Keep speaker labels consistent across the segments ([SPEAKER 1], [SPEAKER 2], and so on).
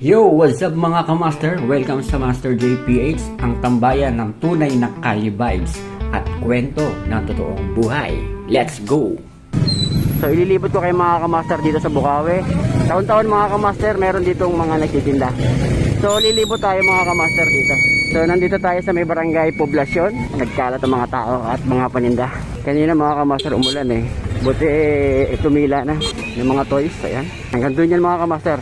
[SPEAKER 1] Yo, what's up mga kamaster? Welcome sa Master JPH, ang tambayan ng tunay na Kali vibes at kwento ng totoong buhay. Let's go! So ililibot ko kay mga kamaster dito sa Bukawi. Taon-taon mga kamaster, meron ditong mga nagtitinda. So lilibot tayo mga kamaster dito. So nandito tayo sa may barangay poblasyon. Nagkalat ang mga tao at mga paninda. Kanina mga kamaster umulan eh. Buti eh, tumila na. Yung mga toys, ayan. Hanggang doon yan mga kamaster.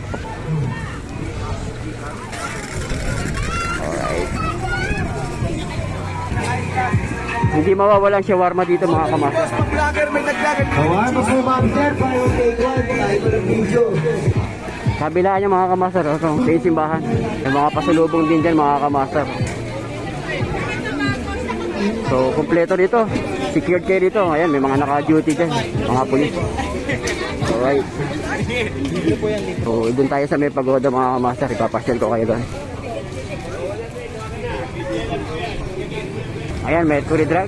[SPEAKER 1] Hindi mawawalan shawarma dito mga kamaster.
[SPEAKER 2] Shawarma po ma'am sir, payo take one, tayo ng video.
[SPEAKER 1] Kabila niya mga kamaster, ito, sa yung simbahan. Yung mga pasalubong din dyan mga kamaster. So, kumpleto dito. Secured kayo dito. Ayan, may mga naka-duty dyan. Mga pulis. Alright. So, doon tayo sa may pagoda mga kamaster. Ipapasyal ko kayo doon. Ayan, Mercury Drug.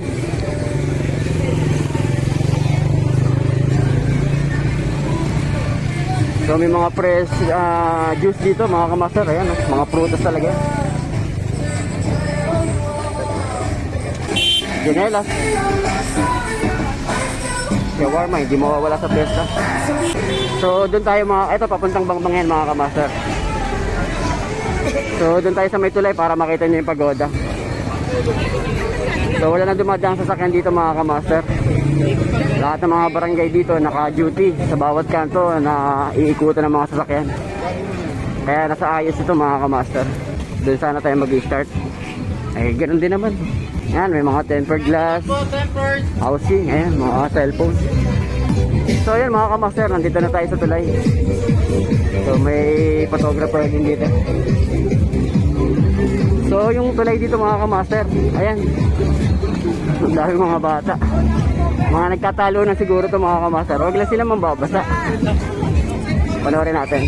[SPEAKER 1] So may mga fresh ah, juice dito mga kamaster, ayan, oh, mga prutas talaga. Janelas. Shawarma, hindi mawawala sa pesta. So doon tayo mga, eto papuntang bangbang yan mga kamaster. So doon tayo sa may tulay para makita niyo yung pagoda. So wala na dumadang sasakyan dito mga kamaster. Lahat ng mga barangay dito naka-duty sa bawat kanto na iikutan ng mga sasakyan. Kaya nasa ayos ito mga kamaster. Doon sana tayo mag-start. Eh, ganoon din naman. Yan, may mga tempered glass, housing, ayan, mga cellphone. So yan mga kamaster, nandito na tayo sa tulay. So may photographer din dito. So yung tulay dito mga kamaster, ayan. Ang dami mga bata. Mga nagtatalo na siguro to mga kamaster. Huwag lang sila mambabasa. Panoorin natin.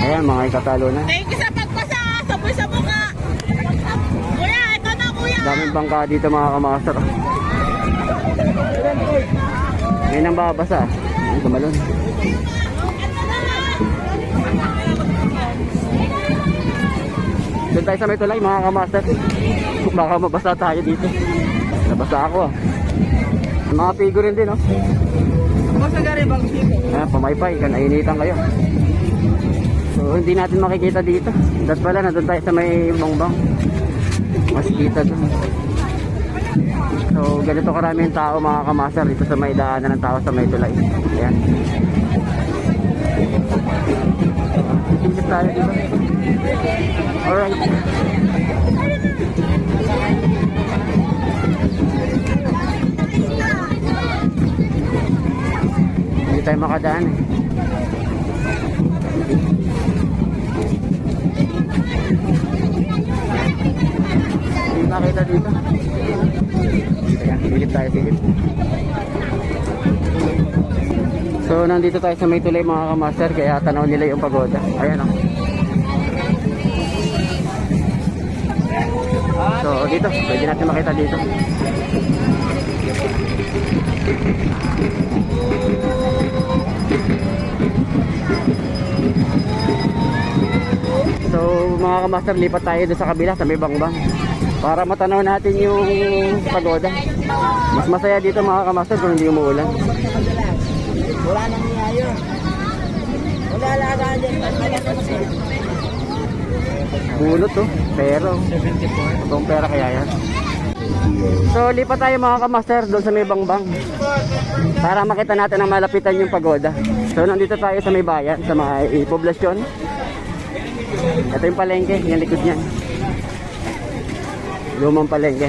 [SPEAKER 1] Ayan, mga nagtatalo na.
[SPEAKER 3] Thank you sa pagpasa! Sabay sa mukha! Kuya, ito na kuya!
[SPEAKER 1] Daming bangka dito mga kamaster. May nang babasa. Ay, tumalon. Doon tayo sa may tulay mga kamaster. Baka mabasa tayo dito. Nabasa ako ah. Mga figurine din oh. Ayan, pamaypay, kan nainitan kayo. So, hindi natin makikita dito. Dat pala, nandun tayo sa may bongbong. Mas kita doon. So, ganito karaming tao mga kamaster dito sa may daanan ng tao sa may tulay. Ayan. Isip tayo dito. Alright. Hindi tayo makadaan eh. Hindi makita dito. Teka, silip tayo, silip. So, nandito tayo sa may tulay mga kamaster, kaya tanaw nila yung pagoda. Ayan o. So, dito, pwede natin makita dito. So, mga kamaster, lipat tayo doon sa kabila, sa may bangbang. Para matanaw natin yung pagoda. Mas masaya dito mga kamaster kung hindi umuulan.
[SPEAKER 2] Wala nang niyayo. Wala alaga din.
[SPEAKER 1] Bulot to, pero. Itong pera kaya yan. So, lipat tayo mga kamaster doon sa may bangbang. Para makita natin ang malapitan yung pagoda. So, nandito tayo sa may bayan, sa may poblasyon. Ito yung palengke, yung likod niyan. Lumang palengke.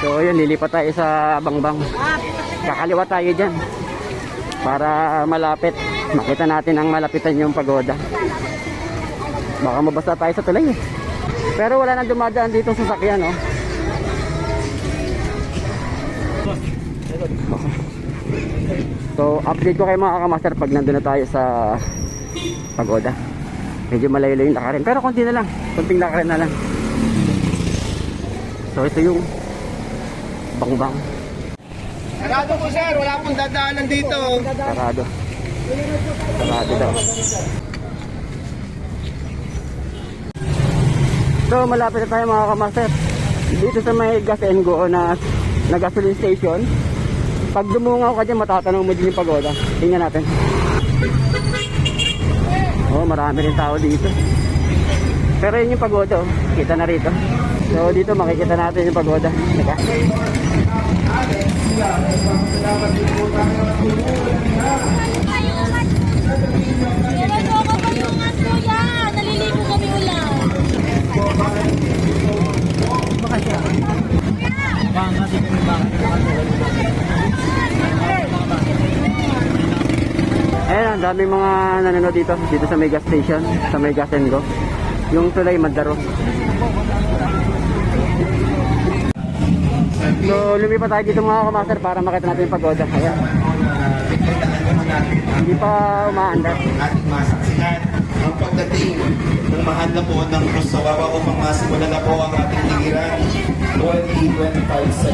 [SPEAKER 1] So, yun, lilipat tayo sa bangbang. Kakaliwa tayo dyan. Para malapit. Makita natin ang malapitan yung pagoda. Baka mabasa tayo sa tulay eh. Pero wala nang dumadaan dito sa sakyan, oh. So, update ko kayo mga kamaster pag nandun na tayo sa pagoda. Medyo malayo yung lakarin. Pero konti na lang. Konting lakarin na lang. So, ito yung bangbang.
[SPEAKER 2] Sarado po sir, wala pong dadaanan dito.
[SPEAKER 1] Sarado. Sarado daw. So, malapit na tayo mga kamaster. Dito sa may gas and go na, na gasoline station. Pag dumungaw ka dyan, matatanong mo din yung pagoda. Tingnan natin. Oh, marami rin tao dito. Pero yun yung pagoda, oh. Kita na rito. So, dito makikita natin yung pagoda. Teka.
[SPEAKER 3] Meron po ako payungan kuya. Naliligo kami ulan.
[SPEAKER 1] Daming mga nanonood dito, dito sa may gas station, sa may gas go. Yung tulay Mandaro. So, lumipat tayo dito mga kamaster para makita natin yung pagoda. Ayan. Hindi pa umaandar.
[SPEAKER 2] ating masaksihan ang pagdating ng mahal na po ng Cruz sa Wawa upang masimulan na po ang ating ligiran 2025 sa.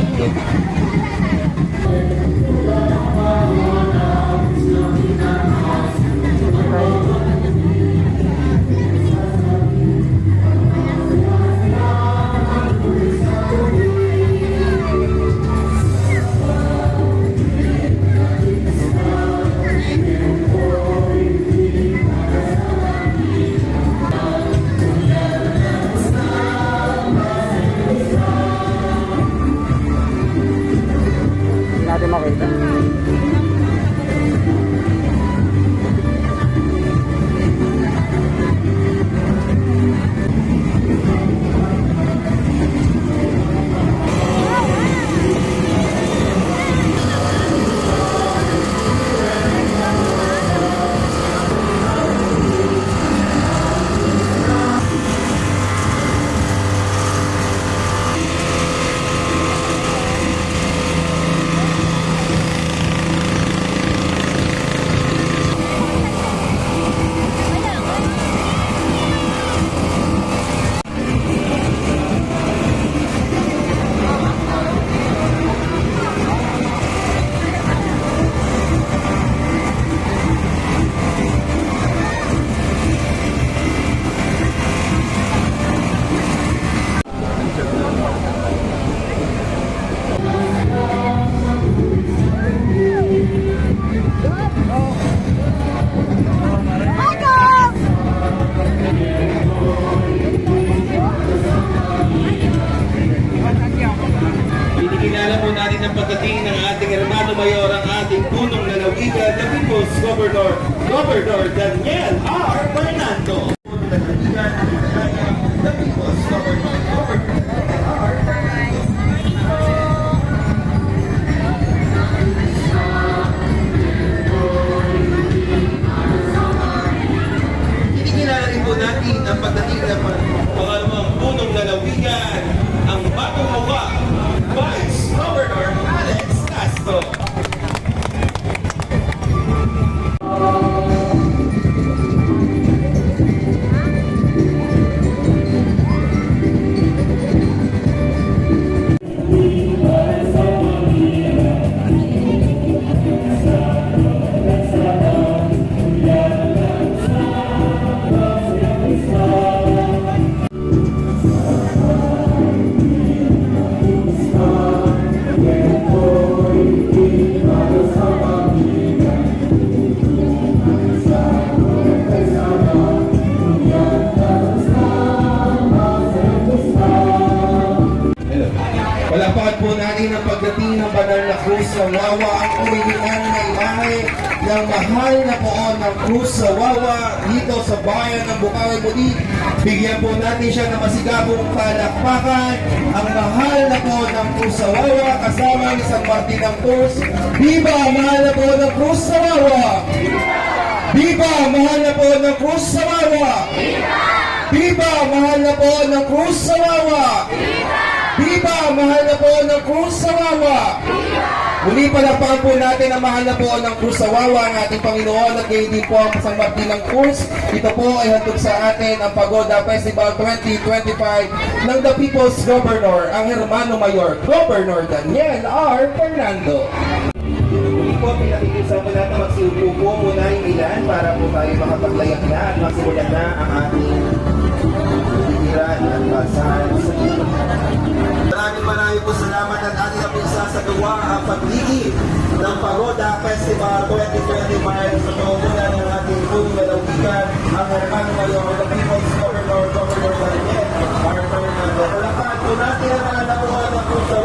[SPEAKER 2] Poon ng krus sa Wawa dito sa bayan ng Bukawi Muli. Bigyan po natin siya ng masigabong palakpakan, ang mahal na poon ng krus sa Wawa kasama ni San Martin ng Cruz. Viva! Mahal na poon ng krus sa Wawa! Viva! Mahal na poon ng krus sa Wawa! Viva! Mahal na poon ng krus sa Wawa! Viva! Mahal na po ng Cruz sa Wawa! Muli palapakan po natin ang mahal na po ng Cruz sa Wawa ang ating Panginoon at gayon po ang San Martin ng Cruz. Ito po ay handog sa atin ang Pagoda Festival 2025 ng The People's Governor, ang Hermano Mayor, Governor Daniel R. Fernando. po, pinakikisa mo natin magsiupo po muna yung ilan para po tayo makapaglayak na at masimulan na ang ating titiran at basahan sa inyo. Maraming maraming po salamat at ating kapisa sa gawa ang pagligi ng Pagoda Festival 2025 sa pamumunan ng ating Kung Malawgikan ang Hermano Mayor the People's Governor, Governor Daniel Martin Nando. Palakpan po natin ang mga nakuha ng Pusawawa.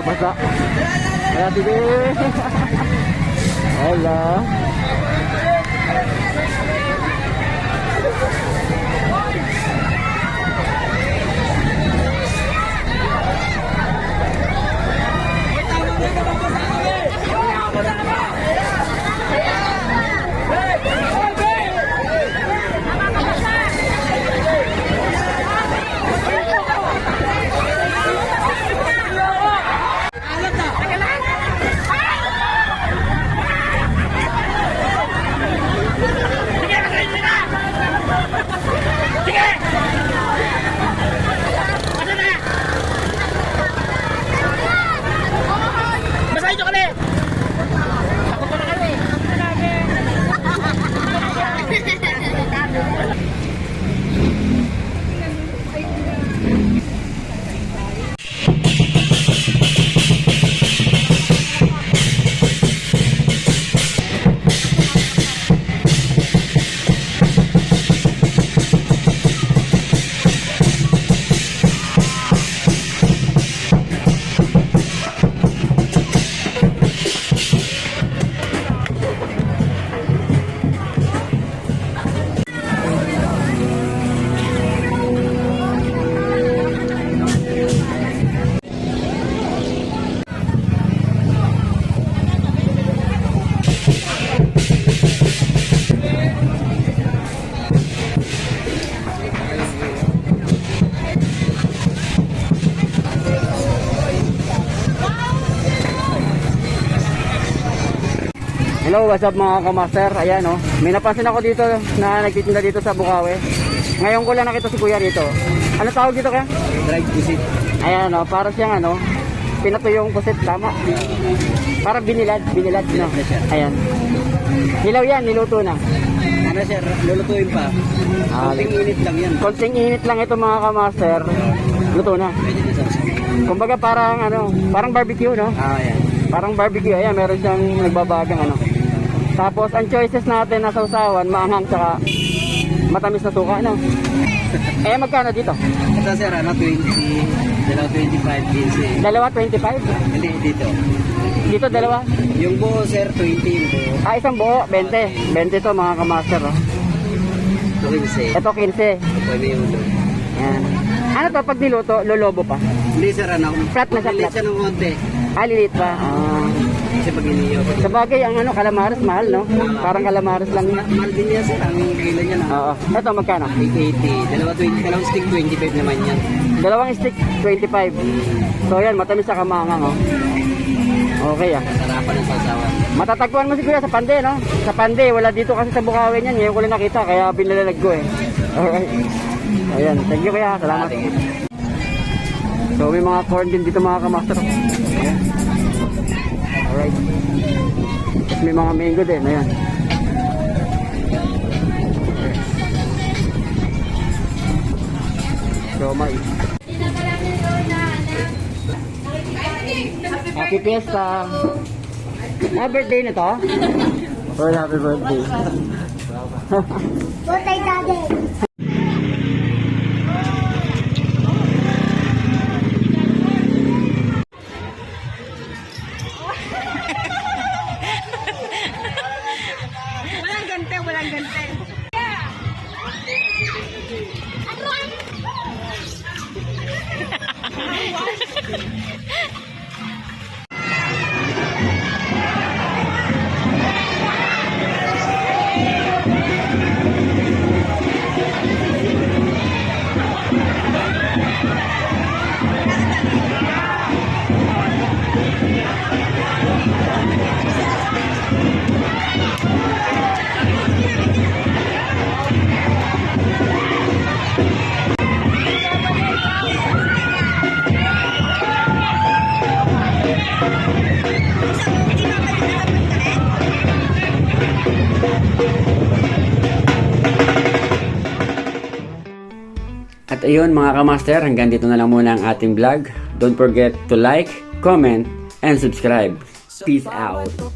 [SPEAKER 1] Magbabasa. Kaya sige. Hello. Hello, what's up mga kamaster? Ayan oh. May napansin ako dito na nagtitinda dito sa Bukawi. Ngayon ko lang nakita si Kuya dito. Ano tawag dito kaya?
[SPEAKER 4] Drive visit.
[SPEAKER 1] Ayan oh, para siyang ano, pinato yung kusit tama. Para binilad, binilad no. Ayan. Hilaw yan, niluto na.
[SPEAKER 4] Ano sir, lulutuin pa.
[SPEAKER 1] Ah,
[SPEAKER 4] Konting init lang yan.
[SPEAKER 1] Konting init lang ito mga kamaster. Luto na. Kumbaga parang ano, parang barbecue, no?
[SPEAKER 4] Ah, yan.
[SPEAKER 1] Parang barbecue, ayan, meron siyang nagbabagang ano. Tapos, ang choices natin na sausawan, maanghang tsaka matamis na suka, no? Eh, magkano dito?
[SPEAKER 4] Ito sir, ano, 20, dalawa 25, 15.
[SPEAKER 1] Dalawa, 25?
[SPEAKER 4] Hindi, dito.
[SPEAKER 1] Dito, dalawa?
[SPEAKER 4] Yung buo sir, 20 yung buo.
[SPEAKER 1] Ah, isang buo, 20. 20 to, mga kamaster, oh.
[SPEAKER 4] 15.
[SPEAKER 1] Ito, 15.
[SPEAKER 4] Ito na yung ulo.
[SPEAKER 1] Ayan. Ano to, pag niluto, lolobo pa?
[SPEAKER 4] Hindi sir, ano,
[SPEAKER 1] Flat na siya, flat.
[SPEAKER 4] siya ng konti.
[SPEAKER 1] Ah, pa. Ah.
[SPEAKER 4] Kasi pag iniyo.
[SPEAKER 1] Sa bagay, ang ano, calamares, mahal, no? Parang calamares lang.
[SPEAKER 4] Ma- Mahal din yan sir, ang kilo niya na.
[SPEAKER 1] Oo. Ito, magkano?
[SPEAKER 4] 880. Dalawa 20, dalawang stick 25 naman yan.
[SPEAKER 1] Dalawang stick, 25. So, yan, matamis sa kamangang, oh. Okay, ah.
[SPEAKER 4] Sarapan ng sasawa.
[SPEAKER 1] Matatagpuan mo si Kuya sa Pande, no? Sa Pande, wala dito kasi sa Bukawin yan. Ngayon ko lang nakita, kaya binilalag ko eh. Alright. Ayan, thank you Kuya. Salamat. So, may mga corn din dito mga kamaster. Alright. Tapos may mga mango din. Ayan. So, may. Happy Fiesta! Ah, birthday na to? Oh, happy birthday.
[SPEAKER 5] Botay daddy.
[SPEAKER 1] Ayun mga kamaster, hanggang dito na lang muna ang ating vlog. Don't forget to like, comment, and subscribe. Peace out.